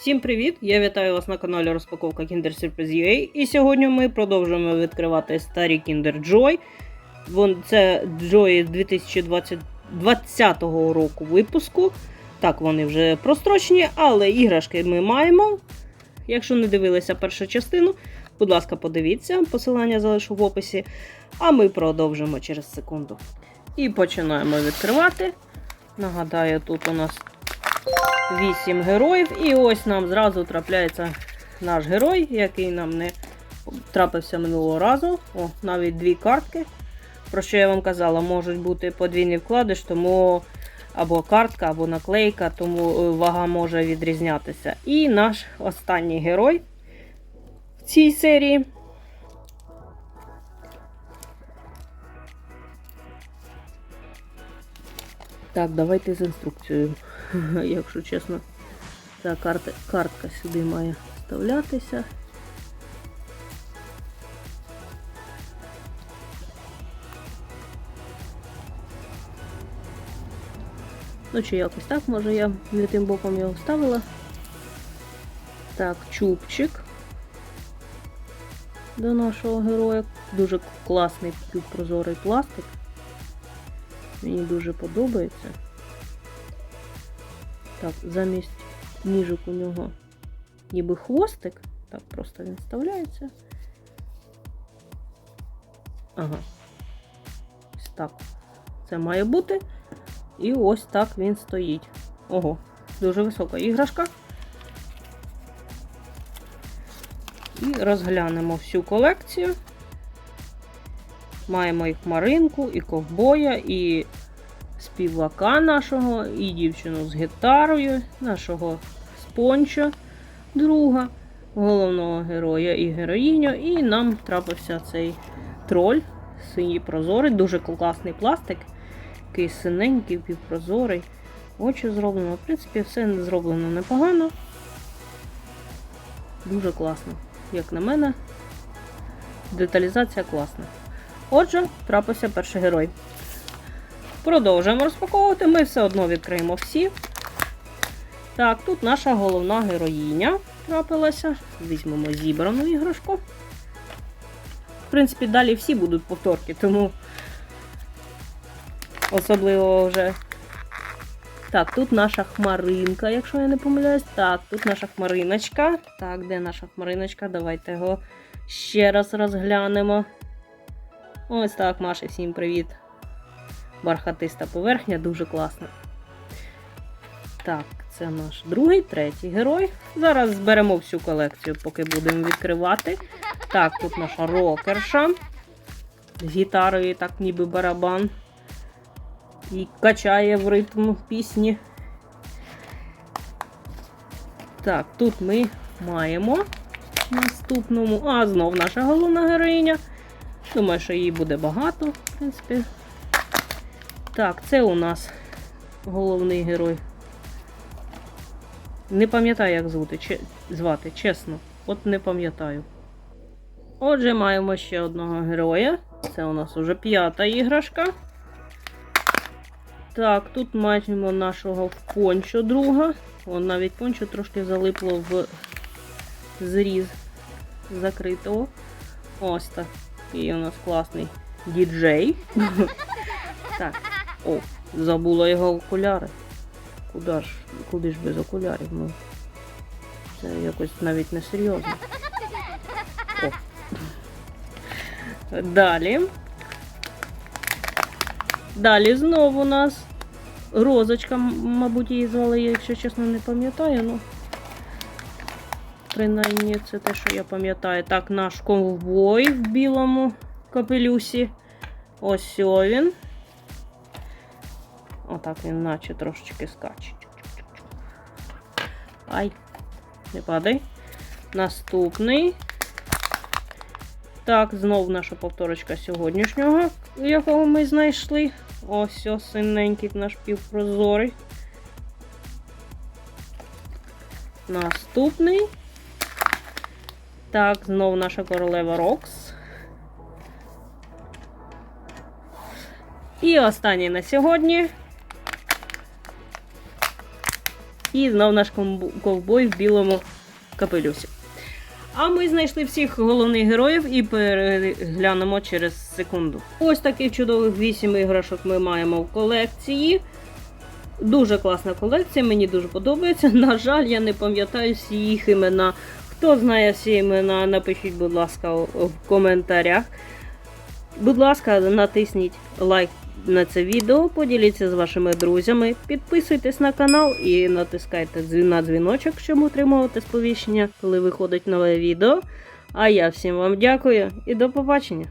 Всім привіт! Я вітаю вас на каналі Розпаковка Kinder Surprise UA. І сьогодні ми продовжуємо відкривати старі Kinder Joy. Це Joy 2020 року випуску. Так, вони вже прострочені, але іграшки ми маємо. Якщо не дивилися першу частину, будь ласка, подивіться, посилання залишу в описі. А ми продовжимо через секунду. І починаємо відкривати. Нагадаю, тут у нас 8 героїв. І ось нам зразу трапляється наш герой, який нам не трапився минулого разу. О, навіть дві картки. Про що я вам казала, можуть бути подвійний вкладиш, тому або картка, або наклейка, тому е, вага може відрізнятися. І наш останній герой в цій серії. Так, давайте з інструкцією. Якщо чесно, ця карта, картка сюди має вставлятися. Ну, чи якось так, може я не тим боком його вставила. Так, чубчик до нашого героя. Дуже класний півпрозорий пластик. Мені дуже подобається. Так, замість ніжок у нього ніби хвостик. Так, просто він вставляється. Ага. Ось так. Це має бути. І ось так він стоїть. Ого, дуже висока іграшка. І розглянемо всю колекцію. Маємо і хмаринку, і ковбоя, і співака нашого, і дівчину з гітарою, нашого спонча, друга, головного героя і героїню. І нам трапився цей троль, синій прозорий, дуже класний пластик. Такий синенький, півпрозорий. Очі зроблено. В принципі, все зроблено непогано. Дуже класно. Як на мене, деталізація класна. Отже, трапився перший герой. Продовжуємо розпаковувати. Ми все одно відкриємо всі. Так, тут наша головна героїня трапилася. Візьмемо зібрану іграшку. В принципі, далі всі будуть повторки, тому особливо вже. Так, тут наша хмаринка, якщо я не помиляюсь. Так, тут наша хмариночка. Так, де наша хмариночка? Давайте його ще раз розглянемо. Ось так, Маша, всім привіт. Бархатиста поверхня, дуже класна. Так, це наш другий, третій герой. Зараз зберемо всю колекцію, поки будемо відкривати. Так, тут наша рокерша. З гітарою, так ніби барабан. І качає в ритм пісні. Так, тут ми маємо наступному. А, знов наша головна героїня. Думаю, що її буде багато, в принципі. Так, це у нас головний герой. Не пам'ятаю, як звати, че, звати, чесно. От не пам'ятаю. Отже, маємо ще одного героя. Це у нас уже п'ята іграшка. Так, тут маємо нашого пончо друга. О, навіть пончо трошки залипло в зріз закритого. Ось так. І у нас класний діджей. Так. О, забула його окуляри. Куда ж, куди ж без окулярів? Ну, це якось навіть не серйозно. О. Далі. Далі знову у нас розочка, мабуть, її звали, я, якщо чесно, не пам'ятаю, ну. Принаймні, це те, що я пам'ятаю. Так, наш ковбой в білому капелюсі. Ось він. Отак він наче трошечки скаче. Ай, не падай. Наступний. Так, знов наша повторочка сьогоднішнього, якого ми знайшли. Ось ось синенький наш півпрозорий. Наступний. Так, знов наша королева Рокс. І останній на сьогодні. Який знав наш ковбой в білому капелюсі. А ми знайшли всіх головних героїв і переглянемо через секунду. Ось таких чудових 8 іграшок ми маємо в колекції. Дуже класна колекція, мені дуже подобається. На жаль, я не пам'ятаю всі їх імена. Хто знає всі імена, напишіть, будь ласка, в коментарях. Будь ласка, натисніть лайк на це відео, поділіться з вашими друзями, підписуйтесь на канал і натискайте на дзвіночок, щоб отримувати сповіщення, коли виходить нове відео. А я всім вам дякую і до побачення!